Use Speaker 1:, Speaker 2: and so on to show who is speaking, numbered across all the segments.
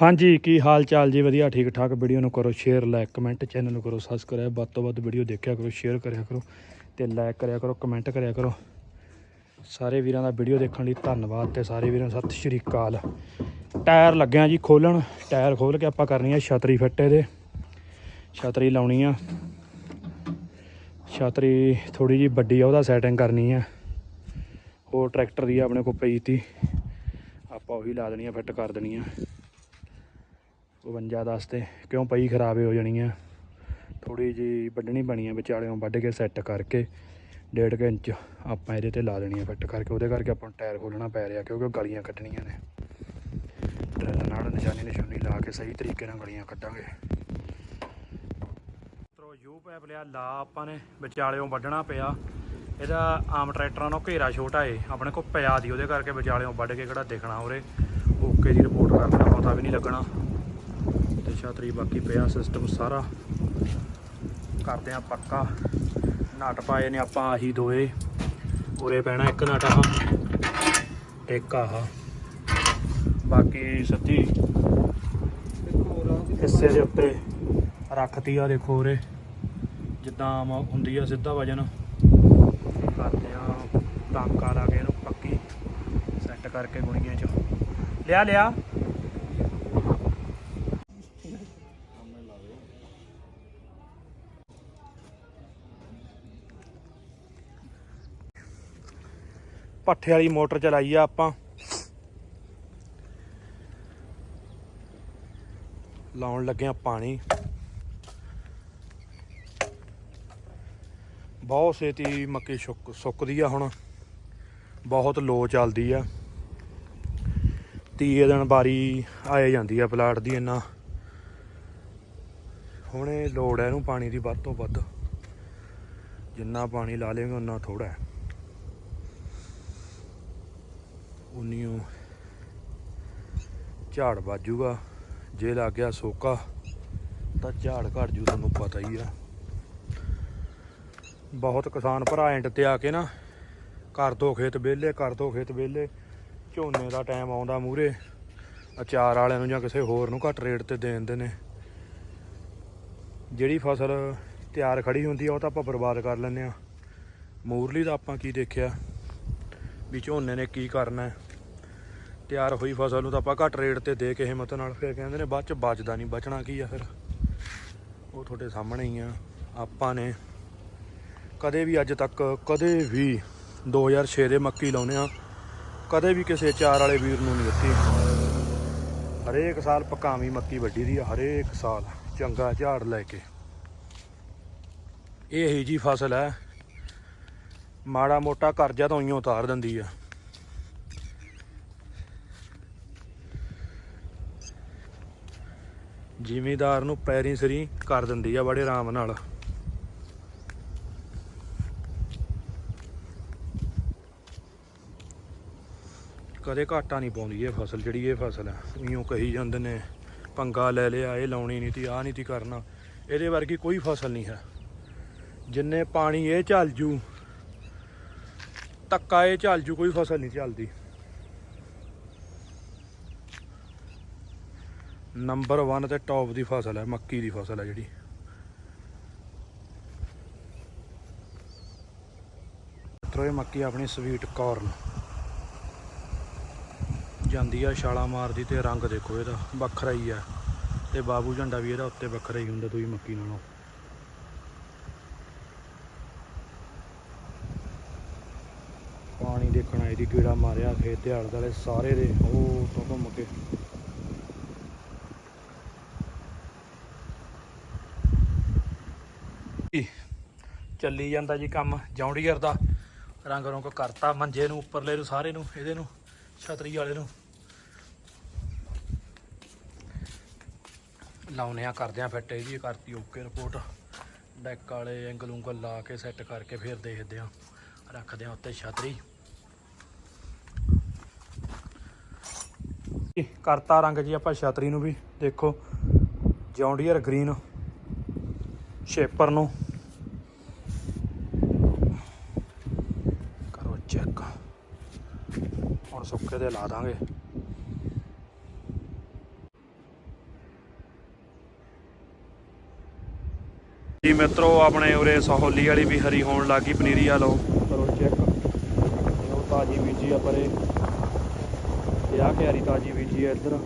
Speaker 1: ਹਾਂਜੀ, ਕੀ ਹਾਲ ਚਾਲ ਜੀ? ਵਧੀਆ, ਠੀਕ ਠਾਕ। ਵੀਡੀਓ ਨੂੰ ਕਰੋ ਸ਼ੇਅਰ ਲਾਈਕ ਕਮੈਂਟ ਚੈਨਲ ਨੂੰ ਕਰੋ ਸਬਸਕ੍ਰਾਈਬ ਵੱਧ ਤੋਂ ਵੱਧ ਵੀਡੀਓ ਦੇਖਿਆ ਕਰੋ ਸ਼ੇਅਰ ਕਰਿਆ ਕਰੋ ਤੇ ਲਾਈਕ ਕਰਿਆ ਕਰੋ ਕਮੈਂਟ ਕਰਿਆ ਕਰੋ। ਸਾਰੇ ਵੀਰਾਂ ਦਾ ਵੀਡੀਓ ਦੇਖਣ ਲਈ ਧੰਨਵਾਦ ਤੇ ਸਾਰੇ ਵੀਰਾਂ ਨੂੰ ਸਤਿ ਸ਼੍ਰੀ ਅਕਾਲ। ਟਾਇਰ ਲੱਗਿਆ ਜੀ ਖੋਲਣ। ਟਾਇਰ ਖੋਲ ਕੇ ਆਪਾਂ ਕਰਨੀ ਆ ਛਤਰੀ ਫੱਟੇ ਦੇ। ਛਤਰੀ ਲਾਉਣੀ ਆ। ਛਤਰੀ ਥੋੜੀ ਜੀ ਵੱਡੀ ਆ, ਉਹਦਾ ਸੈਟਿੰਗ ਕਰਨੀ ਆ। ਹੋਰ ਟਰੈਕਟਰ ਦੀ ਆ ਆਪਣੇ ਕੋਲ ਪਈ ਤੀ ਆਪਾਂ ਉਹੀ ਲਾ ਦੇਣੀ ਆ ਫਿੱਟ ਕਰ ਦੇਣੀ ਆ। 52 10 ਤੇ ਕਿਉਂ ਪਈ ਖਰਾਬ ਹੋ ਜਾਣੀ ਆ? ਥੋੜੀ ਜੀ ਵੱਢਣੀ ਬਣੀ ਆ ਵਿਚਾਲਿਓਂ ਵੱਢ ਕੇ ਸੈੱਟ ਕਰਕੇ ਡੇਢ ਕੁ ਇੰਚ ਆਪਾਂ ਇਹਦੇ ਤੇ ਲਾ ਦੇਣੀ ਆ ਫਿੱਟ ਕਰਕੇ। ਉਹਦੇ ਕਰਕੇ ਆਪਾਂ ਨੂੰ ਟਾਇਰ ਖੋਲਣਾ ਪੈ ਰਿਹਾ ਕਿਉਂਕਿ ਉਹ ਗਲੀਆਂ ਕੱਢਣੀਆਂ ਨੇ। ਟਰੈਲ ਨਾਲ ਨਿਸ਼ਾਨੀ ਨਿਸ਼ਾਨੀ ਲਾ ਕੇ ਸਹੀ ਤਰੀਕੇ ਨਾਲ ਗਲੀਆਂ ਕੱਢਾਂਗੇ ਤਰੋ ਯੂ ਪੈਪ ਲਿਆ, ਲਾ ਆਪਾਂ ਨੇ, ਵਿਚਾਲਿਓਂ ਵੱਢਣਾ ਪਿਆ। ਇਹਦਾ ਆਮ ਟਰੈਕਟਰਾਂ ਨੂੰ ਘੇਰਾ ਛੋਟਾ ਏ। ਆਪਣੇ ਕੋਲ ਪਿਆ ਦੀ ਉਹਦੇ ਕਰਕੇ ਵਿਚਾਲਿਓਂ ਵੱਢ ਕੇ ਕਿਹੜਾ ਦੇਖਣਾ ਉਰੇ। ਓਕੇ ਦੀ ਰਿਪੋਰਟ ਕਰਨਾ ਪਤਾ ਵੀ ਨਹੀਂ ਲੱਗਣਾ। ਛਤਰੀ ਬਾਕੀ ਪਿਆ ਸਿਸਟਮ ਸਾਰਾ। ਕਰਦੇ ਆ ਪੱਕਾ। ਨਟ ਪਾਏ ਨੇ ਆਪਾਂ ਆਹੀ ਦੋਏ। ਉਰੇ ਪੈਣਾ ਇੱਕ ਨਟ ਆ ਇੱਕ ਆਹ। ਬਾਕੀ ਸੱਜੀ ਹਿੱਸੇ ਦੇ ਉੱਤੇ ਰੱਖਤੀ ਆ ਦੇਖੋ ਉਰੇ। ਜਿੱਦਾਂ ਆਮ ਹੁੰਦੀ ਆ ਸਿੱਧਾ ਵਜਨ। ਕਰਦੇ ਆ ਟਾਂਕਾ ਲਾ ਕੇ ਇਹਨੂੰ ਪੱਕੀ। ਸੈੱਟ ਕਰਕੇ ਗੁਣੀਆਂ ਚ। ਲਿਆ ਲਿਆ। ਪੱਠੇ ਵਾਲੀ ਮੋਟਰ ਚਲਾਈ ਆ ਆਪਾਂ। ਲਾਉਣ ਲੱਗੇ ਆ ਪਾਣੀ। ਬਹੁਤ ਛੇਤੀ ਮੱਕੀ ਸੁੱਕ, ਸੁੱਕਦੀ ਆ ਹੁਣ। ਬਹੁਤ ਲੋ ਚੱਲਦੀ ਆ। ਤੀਏ ਦਿਨ ਬਾਰੀ ਆਏ ਜਾਂਦੀ ਆ ਪਲਾਟ ਦੀ ਇੰਨਾ। ਹੁਣੇ ਲੋੜ ਹੈ ਇਹਨੂੰ ਪਾਣੀ ਦੀ ਵੱਧ ਤੋਂ ਵੱਧ। ਜਿੰਨਾ ਪਾਣੀ ਲਾ ਲੇਗਾ ਉਨਾ ਥੋੜਾ ਹੈ ਉਨੀਓ ਝਾੜ ਵੱਜੂਗਾ, ਜੇ ਲੱਗ ਗਿਆ ਸੋਕਾ, ਤਾਂ ਝਾੜ ਘਟ ਜੂ, ਤੁਹਾਨੂੰ ਪਤਾ ਹੀ ਆ। ਬਹੁਤ ਕਿਸਾਨ ਭਰਾ ਐਂਡ ਤੇ ਆ ਕੇ ਨਾ ਕਰ ਦੋ ਖੇਤ ਵਿਹਲੇ ਕਰ ਦੋ ਖੇਤ ਵਿਹਲੇ, ਝੋਨੇ ਦਾ ਟਾਈਮ ਆਉਂਦਾ ਮੂਰੇ ਅਚਾਰ ਵਾਲਿਆਂ ਨੂੰ ਜਾਂ ਕਿਸੇ ਹੋਰ ਨੂੰ ਘੱਟ ਰੇਟ ਤੇ ਦੇ ਦਿੰਦੇ ਨੇ। ਜਿਹੜੀ ਫਸਲ ਤਿਆਰ ਖੜੀ ਹੁੰਦੀ ਆ, ਉਹ ਤਾਂ ਆਪਾਂ ਬਰਬਾਦ ਕਰ ਲੈਂਦੇ ਆ। ਮੂਰਲੀ ਦਾ ਆਪਾਂ ਕੀ ਦੇਖਿਆ, ਵੀ ਝੋਨੇ ਨੇ ਕੀ ਕਰਨਾ ਹੈ। ਤਿਆਰ ਹੋਈ ਫਸਲ ਨੂੰ ਤਾਂ ਆਪਾਂ ਘੱਟ ਰੇਟ ਤੇ ਦੇ ਕੇ ਹਿੰਮਤ ਨਾਲ, ਫਿਰ ਕਹਿੰਦੇ ਨੇ ਬਾਅਦ ਚ ਬਚਦਾ ਨਹੀਂ ਬਚਣਾ ਕੀ ਆ ਫਿਰ? ਉਹ ਤੁਹਾਡੇ ਸਾਹਮਣੇ ਹੀ ਆ। ਆਪਾਂ ਨੇ ਕਦੇ ਵੀ ਅੱਜ ਤੱਕ ਕਦੇ ਵੀ 2006 ਦੇ ਮੱਕੀ ਲਾਉਨੇ ਆ, ਕਦੇ ਵੀ ਕਿਸੇ ਚਾਰ ਵਾਲੇ ਵੀਰ ਨੂੰ ਨਹੀਂ ਦਿੱਤੀ। ਹਰੇਕ ਸਾਲ ਪਕਾਵੀਂ ਮੱਕੀ ਵੱਢੀ ਦੀ ਆ, ਹਰੇਕ ਸਾਲ ਚੰਗਾ ਝਾੜ ਲੈ ਕੇ। ਇਹ ਹੀ ਜੀ ਫਸਲ ਹੈ। ਮਾੜਾ ਮੋਟਾ ਕਰਜ਼ਾ ਤਾਂ ਉਈਓ ਉਤਾਰ ਦਿੰਦੀ ਆ। ਜ਼ਿਮੀਦਾਰ ਨੂੰ ਪੈਰੀ ਸਰੀ ਕਰ ਦਿੰਦੀ ਆ ਬੜੇ ਆਰਾਮ ਨਾਲ। ਕਦੇ ਘਾਟਾ ਨਹੀਂ ਪਾਉਂਦੀ ਇਹ ਫਸਲ, ਜਿਹੜੀ ਇਹ ਫਸਲ ਹੈ ਇਉਂ ਕਹੀ ਜਾਂਦੇ ਨੇ, ਪੰਗਾ ਲੈ ਲਿਆ, ਇਹ ਲਾਉਣੀ ਨਹੀਂ ਤੀ, ਆਹ ਨਹੀਂ ਤੀ ਕਰਨਾ। ਇਹਦੇ ਵਰਗੀ ਕੋਈ ਫਸਲ ਨਹੀਂ ਹੈ। ਜਿੰਨੇ ਪਾਣੀ ਇਹ ਚੱਲ ਜੂ, ਤੱਕਾ ਇਹ ਚੱਲ ਜੂ, ਕੋਈ ਫਸਲ ਨਹੀਂ ਚੱਲਦੀ ਨੰਬਰ 1 ਤੇ ਟੌਪ ਦੀ ਫਸਲ ਹੈ, ਮੱਕੀ ਦੀ ਫਸਲ ਹੈ ਜਿਹੜੀ। ਮਿੱਤਰੋ ਮੱਕੀ ਆਪਣੀ ਸਵੀਟ ਕਾਰਨ ਜਾਂਦੀ ਆ ਛਾਲਾ ਮਾਰਦੀ ਤੇ ਰੰਗ ਦੇਖੋ ਇਹਦਾ, ਵੱਖਰਾ ਹੀ ਆ। ਤੇ ਬਾਬੂ ਝੰਡਾ ਵੀ ਇਹਦਾ ਉੱਤੇ ਵੱਖਰਾ ਹੀ ਹੁੰਦਾ, ਤੁਸੀਂ ਮੱਕੀ ਨਾਲੋਂ। ਪਾਣੀ ਦੇਖਣਾ ਇਹਦੀ ਕੀੜਾ ਮਾਰਿਆ ਖੇਤ ਦੇ ਆਲੇ ਦੁਆਲੇ ਸਾਰੇ ਦੇ, ਉਹ ਤੋਂ ਘੁੰਮ ਕੇ। ਚੱਲੀ ਜਾਂਦਾ ਜੀ ਕੰਮ ਜੌਂਡੀਅਰ ਦਾ। ਰੰਗ ਰੋਂਗ ਕਰਤਾ, ਮੰਜੇ ਨੂੰ, ਉੱਪਰਲੇ ਨੂੰ, ਸਾਰੇ ਨੂੰ, ਇਹਦੇ ਨੂੰ, ਛਤਰੀ ਵਾਲੇ ਨੂੰ। ਲਾਉਨੇ ਆ ਕਰਦੇ ਆ ਫਿੱਟ ਇਹਦੀ ਕਰਤੀ, ਓਕੇ ਰਿਪੋਰਟ ਡੈਕ ਵਾਲੇ ਐਂਗਲ ਉਂਗਲ ਲਾ ਕੇ ਸੈੱਟ ਕਰਕੇ ਫਿਰ ਦੇਖਦੇ ਆ ਰੱਖਦੇ ਆ ਉੱਤੇ ਛਤਰੀ। ਕਰਤਾ ਰੰਗ ਜੀ ਆਪਾਂ ਛਤਰੀ ਨੂੰ ਵੀ। ਦੇਖੋ ਜੌਂਡੀਅਰ ਗ੍ਰੀਨ ਸ਼ੇਪਰ ਨੂੰ। ਹੁਣ ਸੁੱਕੇ ਤੇ ਲਾ ਦਾਂਗੇ। ਜੀ ਮਿੱਤਰੋ, ਆਪਣੇ ਉਰੇ ਸਹੋਲੀ ਵਾਲੀ ਵੀ ਹਰੀ ਹੋਣ ਲੱਗੀ ਪਨੀਰੀ ਆ ਲਓ ਕਰੋ ਚੈੱਕ ਉਹ ਤਾਜੀ ਬੀਜੀ ਆ ਪਰੇ। ਇਹ ਆ ਕਿਆਰੀ ਤਾਜੀ ਬੀਜੀ ਆ ਇੱਧਰ।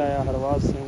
Speaker 1: ਆਇਆ ਹਰਵਾਜ ਸਿੰਘ।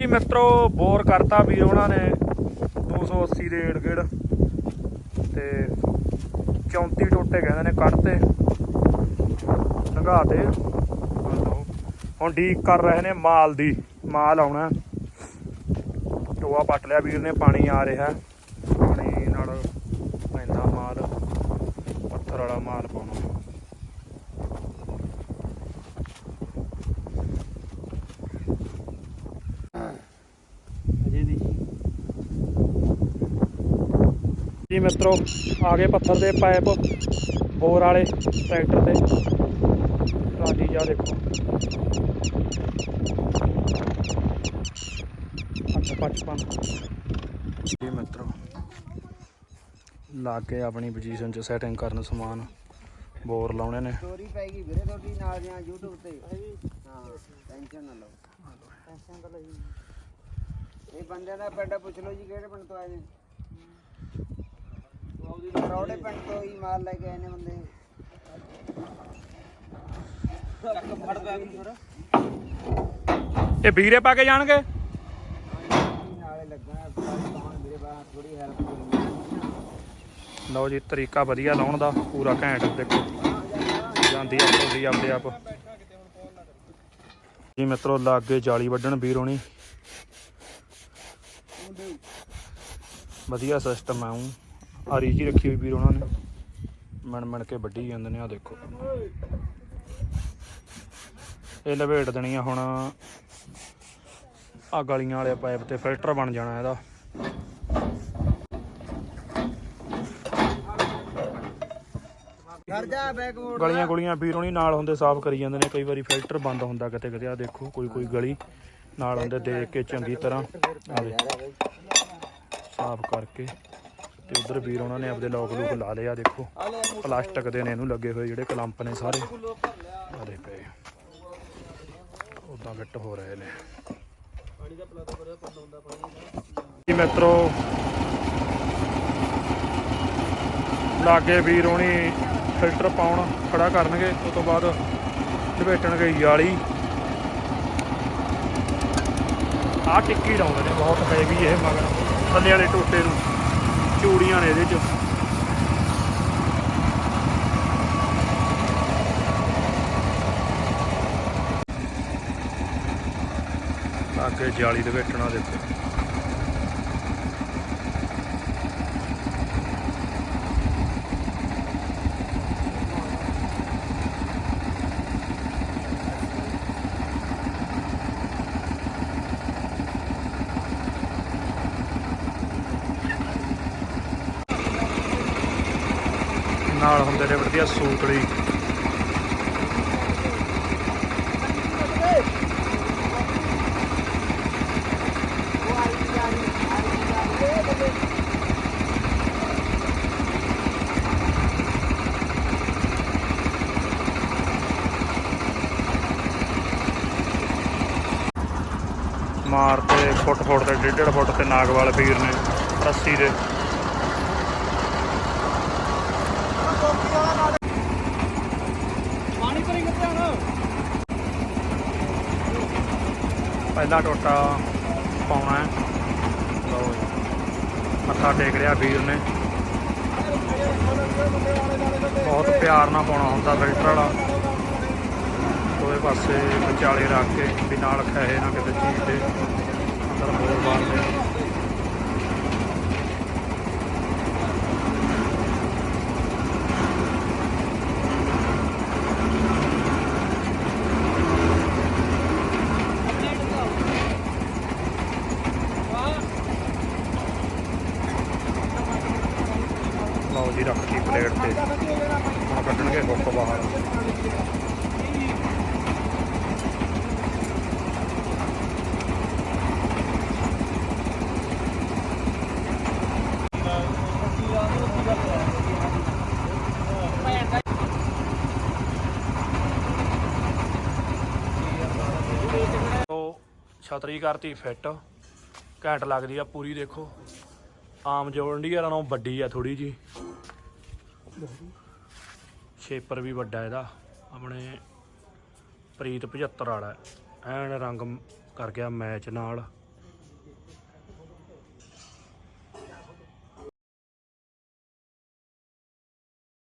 Speaker 1: ਜੀ ਮਿੱਤਰੋ, ਬੋਰ ਕਰਤਾ ਵੀ ਉਹਨਾਂ ਨੇ 280 ਦੇ ਏੜ ਗੇੜ ਤੇ 34 ਟੋਟੇ ਕਹਿੰਦੇ ਨੇ ਕੱਢਤੇ, ਲੰਘਾਤੇ। ਹੁਣ ਡੀਕ ਕਰ ਰਹੇ ਨੇ ਮਾਲ ਦੀ, ਮਾਲ ਆਉਣਾ। ਟੋਆ ਪੱਟ ਲਿਆ, ਵੀਰ ਨੇ, ਪਾਣੀ ਆ ਰਿਹਾ। ਪਾਣੀ ਨਾਲ ਪੈਂਦਾ ਮਾਲ, ਪੱਥਰ ਵਾਲਾ ਮਾਲ ਪਾਉਣਾ। ਜੀ ਮਿੱਤਰੋ, ਆ ਗਏ ਪੱਥਰ ਦੇ ਪਾਈਪ, ਬੋਰ ਵਾਲੇ ਟਰੈਕਟਰ ਤੇ। ਟਰਾਲੀ ਜਾ ਦੇਖੋ। 855 ਜੀ ਮਿੱਤਰੋ ਲਾ ਕੇ ਆਪਣੀ ਪੋਜੀਸ਼ਨ 'ਚ ਸੈਟਿੰਗ ਕਰਨ ਸਮਾਨ ਬੋਰ ਲਾਉਣੇ ਨੇ।
Speaker 2: ਸਟੋਰੀ ਪੈ ਗਈ ਵੀਰੇ ਤੁਹਾਡੀ ਨਾਲ ਦੀਆਂ YouTube ਤੇ। ਹਾਂ ਟੈਨਸ਼ਨ ਨਾ ਲਓ। ਟੈਨਸ਼ਨ ਤਾਂ ਲਈ ਇਹ ਬੰਦਿਆਂ ਦਾ ਪਿੰਡ ਪੁੱਛ ਲਓ ਜੀ ਕਿਹੜੇ ਪਿੰਡ ਤੋਂ ਆਏ ਨੇ। ਰੌੜੇ ਪਿੰਡ ਤੋਂ ਹੀ ਮਾਲ ਲੈ ਕੇ ਆਏ ਨੇ ਬੰਦੇ।
Speaker 1: ਇਹ ਵੀਰੇ ਪਾ ਕੇ ਜਾਣਗੇ
Speaker 2: ਨਾਲੇ ਲੱਗਾ ਕੌਣ ਵੀਰੇ ਬਾ ਥੋੜੀ ਹੈਲਪ ਕਰਨੀ
Speaker 1: ਲਓ ਜੀ, ਤਰੀਕਾ ਵਧੀਆ ਲਾਉਣ ਦਾ, ਪੂਰਾ ਘੈਂਟ, ਦੇਖੋ। ਜਾਂਦੀ ਆ ਟੋਲੀ ਆਪਦੇ ਆਪ। ਜੀ ਮਿੱਤਰੋ, ਲਾਗੇ ਜਾਲੀ ਵੱਢਣ ਵੀਰ ਹੋਣੀ। ਵਧੀਆ ਸਿਸਟਮ ਆ ਉਹ ਆਰੀ ਜੀ ਰੱਖੀ ਹੋਈ ਵੀਰ ਉਹਨਾਂ ਨੇ। ਮਣ ਮਣ ਕੇ ਵੱਢੀ ਜਾਂਦੇ ਨੇ ਆ ਦੇਖੋ। ਇਹ ਲਵੇਟ ਦੇਣੀ ਆ ਹੁਣ ਆ ਗਲੀਆਂ ਵਾਲੇ ਪਾਈਪ ਤੇ ਫਿਲਟਰ ਬਣ ਜਾਣਾ ਇਹਦਾ। ਗਲੀਆਂ ਗੁਲੀਆਂ ਵੀਰੋਂ ਨਹੀਂ ਨਾਲ ਹੁੰਦੇ ਸਾਫ਼ ਕਰੀ ਜਾਂਦੇ ਨੇ ਕਈ ਵਾਰੀ ਫਿਲਟਰ ਬੰਦ ਹੁੰਦਾ ਕਿਤੇ ਕਿਤੇ ਆ ਦੇਖੋ ਕੋਈ ਕੋਈ ਗਲੀ ਨਾਲ ਹੁੰਦੇ ਦੇਖ ਕੇ ਚੰਗੀ ਤਰ੍ਹਾਂ। ਆ ਦੇ ਸਾਫ਼ ਕਰਕੇ ਤੇ ਉਧਰ ਵੀਰ ਉਹਨਾਂ ਨੇ ਆਪਦੇ ਲੋਕ ਲੂਕ ਲਾ ਲਿਆ ਦੇਖੋ। ਪਲਾਸਟਿਕ ਦੇ ਨੇ ਇਹਨੂੰ ਲੱਗੇ ਹੋਏ ਜਿਹੜੇ ਕਲੰਪ ਨੇ ਸਾਰੇ। ਆ ਦੇ ਪਏ ਉਦਾਂ ਫਿੱਟ ਹੋ ਰਹੇ ਨੇ। ਜੀ ਮਿੱਤਰੋ, ਲਾਗੇ ਵੀਰ ਹੋਣੀ ਫਿਲਟਰ ਪਾਉਣ ਖੜਾ ਕਰਨਗੇ ਉਸ ਤੋਂ ਬਾਅਦ ਲਪੇਟਣਗੇ ਯਾਲੀ। ਆਹ ਟਿੱਕੀ ਲਾਉਂਦੇ ਨੇ, ਬਹੁਤ ਹੈਵੀ ਇਹ ਮਗਰ। ਥੱਲੇ ਵਾਲੇ ਟੋਟੇ ਨੂੰ ਚੂੜੀਆਂ ਨੇ ਇਹਦੇ ਚ। ਅੱਗੇ ਜਾਲੀ ਲਪੇਟਣਾ ਦੇਖੋ। ਨਾਲ ਹੁੰਦੇ ਨੇ ਵਧੀਆ ਸੂਤਲੀ ਮਾਰ ਤੇ ਫੁੱਟ ਫੁੱਟ ਤੇ, ਡੇਢ ਡੇਢ ਫੁੱਟ ਤੇ ਨਾਗਵਾਲ ਵੀਰ ਨੇ ਰੱਸੀ ਦੇ। ਪਹਿਲਾ ਟੋਟਾ ਪਾਉਣਾ ਹੈ। ਲਓ ਮੱਥਾ ਟੇਕ ਰਿਹਾ ਵੀਰ ਨੇ। ਬਹੁਤ ਪਿਆਰ ਨਾਲ ਪਾਉਣਾ ਹੁੰਦਾ ਫਿਲਟਰ ਵਾਲਾ। ਦੋਵੇਂ ਪਾਸੇ ਵਿਚਾਲੇ ਰੱਖ ਕੇ ਵੀ ਨਾਲ ਖਹਿ ਨਾ ਕਿਤੇ ਚੀਜ਼ ਦੇ ਅੰਦਰ ਬੋਲ ਬਾਲਦੇ ਬੁੱਕ ਬਾਹਰ ਉਹ ਛਤਰੀ ਕਰਤੀ, ਫਿੱਟ। ਘੈਂਟ ਲੱਗਦੀ ਆ, ਪੂਰੀ ਦੇਖੋ। ਆਮ ਜੋ ਇੰਡੀਆ ਨਾਲੋਂ ਵੱਡੀ ਆ ਥੋੜੀ ਜੀ ਸ਼ੇਪਰ ਵੀ ਵੱਡਾ ਇਹਦਾ। ਆਪਣੇ ਪ੍ਰੀਤ 75 ਵਾਲਾ। ਐਨ ਰੰਗ ਕਰ ਗਿਆ ਮੈਚ ਨਾਲ।